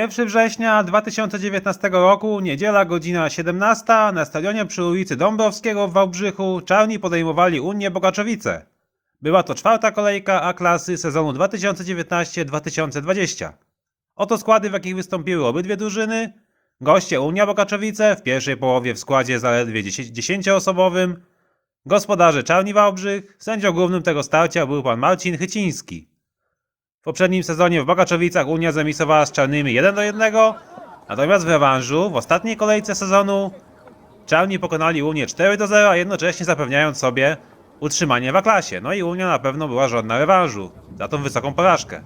1 września 2019 roku, niedziela godzina 17 na stadionie przy ulicy Dąbrowskiego w Wałbrzychu Czarni podejmowali Unię Bogaczowice. Była to czwarta kolejka A klasy sezonu 2019-2020. Oto składy, w jakich wystąpiły obydwie drużyny. Goście Unia Bogaczowice w pierwszej połowie w składzie zaledwie 10-osobowym. Gospodarze Czarni Wałbrzych. Sędzią głównym tego starcia był pan Marcin Chyciński. W poprzednim sezonie w Bogaczowicach Unia zemisowała z Czarnymi 1 do 1, natomiast w rewanżu w ostatniej kolejce sezonu Czarni pokonali Unię 4 do 0, a jednocześnie zapewniając sobie utrzymanie w A-klasie. No i Unia na pewno była żądna rewanżu za tą wysoką porażkę.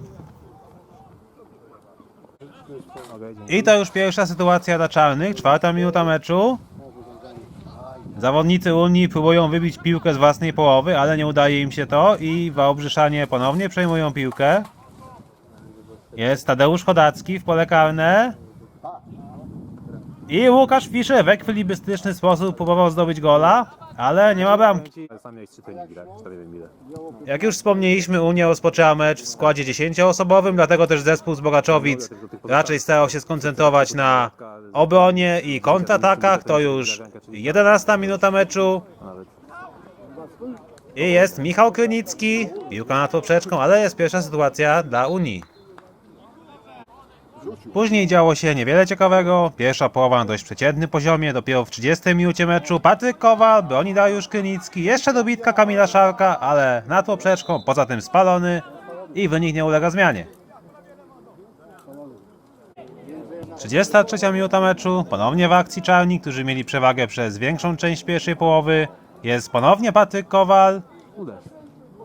I to już pierwsza sytuacja dla Czarnych, czwarta minuta meczu. Zawodnicy Unii próbują wybić piłkę z własnej połowy, ale nie udaje im się to i Wałbrzyszanie ponownie przejmują piłkę. Jest Tadeusz Chodacki w pole karne. I Łukasz Fischer w ekwilibrystyczny sposób próbował zdobyć gola, ale nie ma bramki. Jak już wspomnieliśmy, Unia rozpoczęła mecz w składzie 10-osobowym, dlatego też zespół z Bogaczowic raczej starał się skoncentrować na obronie i kontratakach. To już 11 minuta meczu. I jest Michał Krynicki, piłka nad poprzeczką, ale jest pierwsza sytuacja dla Unii. Później działo się niewiele ciekawego. Pierwsza połowa na dość przeciętnym poziomie. Dopiero w 30 minucie meczu Patryk Kowal, broni Dariusz Krynicki. Jeszcze dobitka Kamila Szarka, ale nad poprzeczką, poza tym spalony i wynik nie ulega zmianie. 33 minuta meczu, ponownie w akcji Czarni, którzy mieli przewagę przez większą część pierwszej połowy. Jest ponownie Patryk Kowal.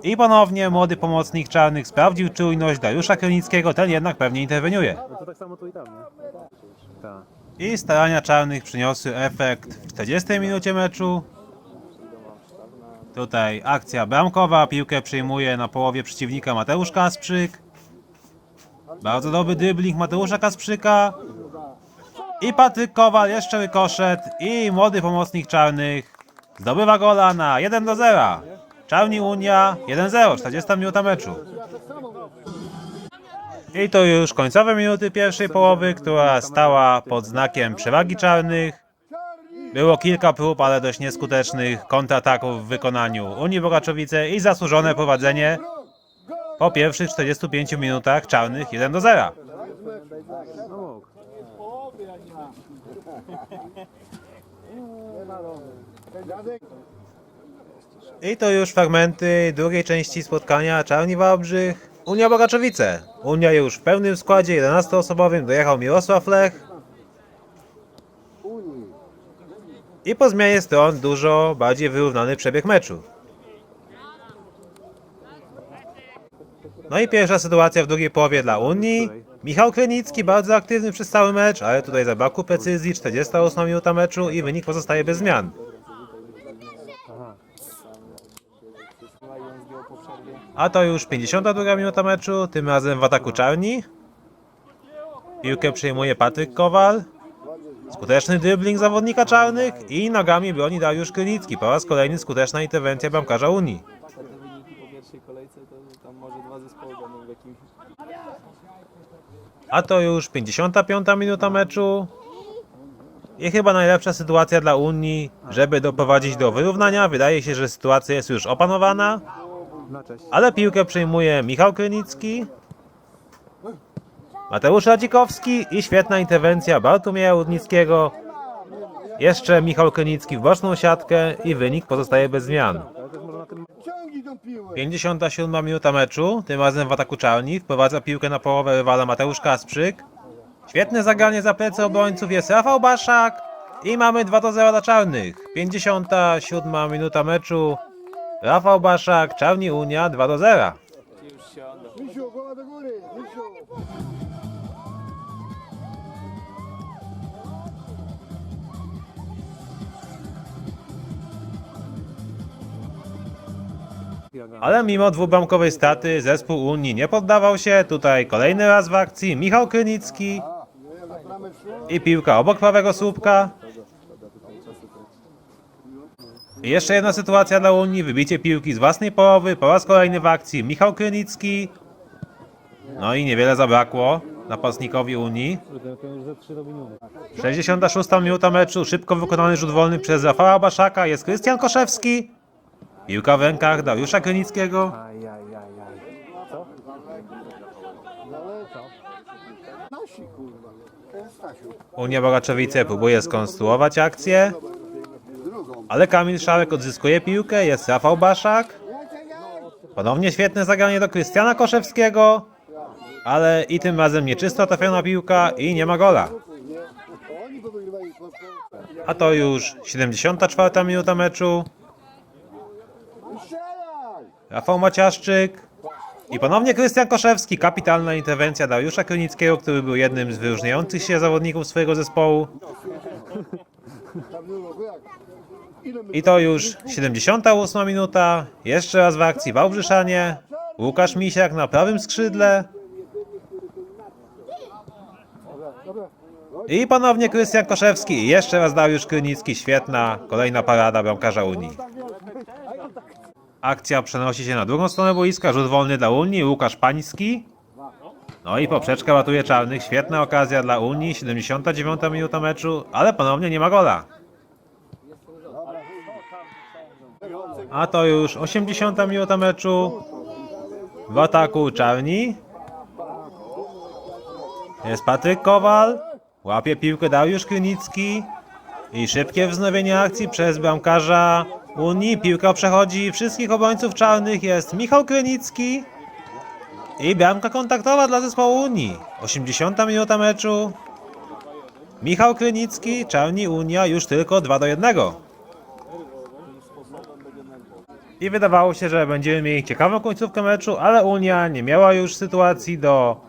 I ponownie młody pomocnik czarnych sprawdził czujność Dariusza Krynickiego, ten jednak pewnie interweniuje. No to tak samo tu i tam, nie? Tak. I starania czarnych przyniosły efekt w 40 minucie meczu. Tutaj akcja bramkowa, piłkę przyjmuje na połowie przeciwnika Mateusz Kasprzyk. Bardzo dobry dribbling Mateusza Kasprzyka. I Patryk Kowal, jeszcze rykoszet i młody pomocnik czarnych zdobywa gola na 1 do 0. Czarni Unia 1-0, 40 minuta meczu. I to już końcowe minuty pierwszej połowy, która stała pod znakiem przewagi czarnych. Było kilka prób, ale dość nieskutecznych kontrataków w wykonaniu Unii Bogaczowice i zasłużone prowadzenie po pierwszych 45 minutach czarnych 1 do 0. No mógł. I to już fragmenty drugiej części spotkania Czarni Wałbrzych. Unia Bogaczowice. Unia już w pełnym składzie 11-osobowym dojechał Mirosław Lech. I po zmianie stron dużo bardziej wyrównany przebieg meczu. No i pierwsza sytuacja w drugiej połowie dla Unii. Michał Krynicki bardzo aktywny przez cały mecz, ale tutaj zabrakło precyzji. 48 minuta meczu i wynik pozostaje bez zmian. A to już 52 minuta meczu, tym razem w ataku czarni. Piłkę przejmuje Patryk Kowal. Skuteczny dribbling zawodnika czarnych i nogami broni Dariusz Krynicki. Po raz kolejny skuteczna interwencja bramkarza Unii. A to już 55 minuta meczu. I chyba najlepsza sytuacja dla Unii, żeby doprowadzić do wyrównania. Wydaje się, że sytuacja jest już opanowana. Ale piłkę przejmuje Michał Krynicki. Mateusz Radzikowski i świetna interwencja Bartłomieja Łudnickiego. Jeszcze Michał Krynicki w boczną siatkę i wynik pozostaje bez zmian. Ale też można na tym 57 minuta meczu, tym razem w ataku Czarni, wprowadza piłkę na połowę rywala Mateusz Kasprzyk. Świetne zagranie za plecy obrońców jest Rafał Baszak i mamy 2 do 0 dla Czarnych. 57 minuta meczu, Rafał Baszak, Czarni Unia 2 do 0. Już się oddał. Misiu, głowa do góry, Misiu. Ale mimo dwubramkowej straty zespół Unii nie poddawał się. Tutaj kolejny raz w akcji Michał Krynicki i piłka obok prawego słupka. Jeszcze jedna sytuacja dla Unii, wybicie piłki z własnej połowy, po raz kolejny w akcji Michał Krynicki. No i niewiele zabrakło. napastnikowi Unii. Kurde, to już ze trzy robi numer. 66 minuta meczu, szybko wykonany rzut wolny przez Rafała Baszaka, jest Krystian Koszewski. Piłka w rękach Dariusza Krynickiego. Unia Bogaczowice próbuje skonstruować akcję. Ale Kamil Szałek odzyskuje piłkę, jest Rafał Baszak. Ponownie świetne zagranie do Krystiana Koszewskiego, ale i tym razem nieczysto trafiona piłka i nie ma gola. A to już 74 minuta meczu. Rafał Maciaszczyk. I ponownie Krystian Koszewski. Kapitalna interwencja Dariusza Krynickiego, który był jednym z wyróżniających się zawodników swojego zespołu. I to już 78 minuta. Jeszcze raz w akcji Wałbrzyszanie. Łukasz Misiak na prawym skrzydle. I ponownie Krystian Koszewski. I jeszcze raz Dariusz Krynicki. Świetna kolejna parada bramkarza Unii. Akcja przenosi się na drugą stronę boiska. Rzut wolny dla Unii. Łukasz Pański. No i poprzeczka ratuje czarnych. Świetna okazja dla Unii. 79 minuta meczu, ale ponownie nie ma gola. A to już 80 minuta meczu. W ataku czarni. Jest Patryk Kowal. Łapie piłkę Dariusz Krynicki. I szybkie wznowienie akcji przez bramkarza Unii. Piłka przechodzi wszystkich obrońców czarnych. Jest Michał Krynicki. I bramka kontaktowa dla zespołu Unii. 80 minuta meczu. Michał Krynicki, Czarni Unia już tylko 2 do 1. I wydawało się, że będziemy mieli ciekawą końcówkę meczu, ale Unia nie miała już sytuacji do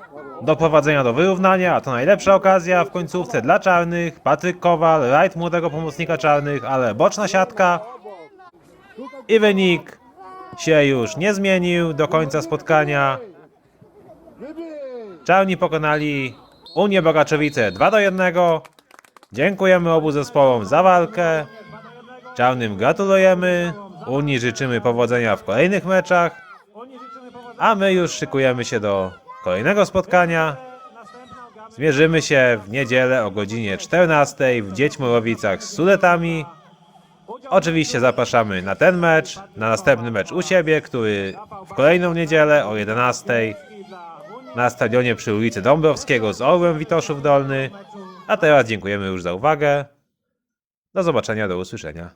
doprowadzenia do wyrównania, a to najlepsza okazja w końcówce dla czarnych. Patryk Kowal, rajd młodego pomocnika czarnych, ale boczna siatka. I wynik się już nie zmienił do końca spotkania. Czarni pokonali Unię Bogaczowice 2 do 1. Dziękujemy obu zespołom za walkę. Czarnym gratulujemy. Unii życzymy powodzenia w kolejnych meczach. A my już szykujemy się do kolejnego spotkania. Zmierzymy się w niedzielę o godzinie 14 w Dziećmurowicach z Sudetami. Oczywiście zapraszamy na ten mecz, na następny mecz u siebie, który w kolejną niedzielę o 11 na stadionie przy ulicy Dąbrowskiego z Orłem Witoszów Dolny. A teraz dziękujemy już za uwagę. Do zobaczenia, do usłyszenia.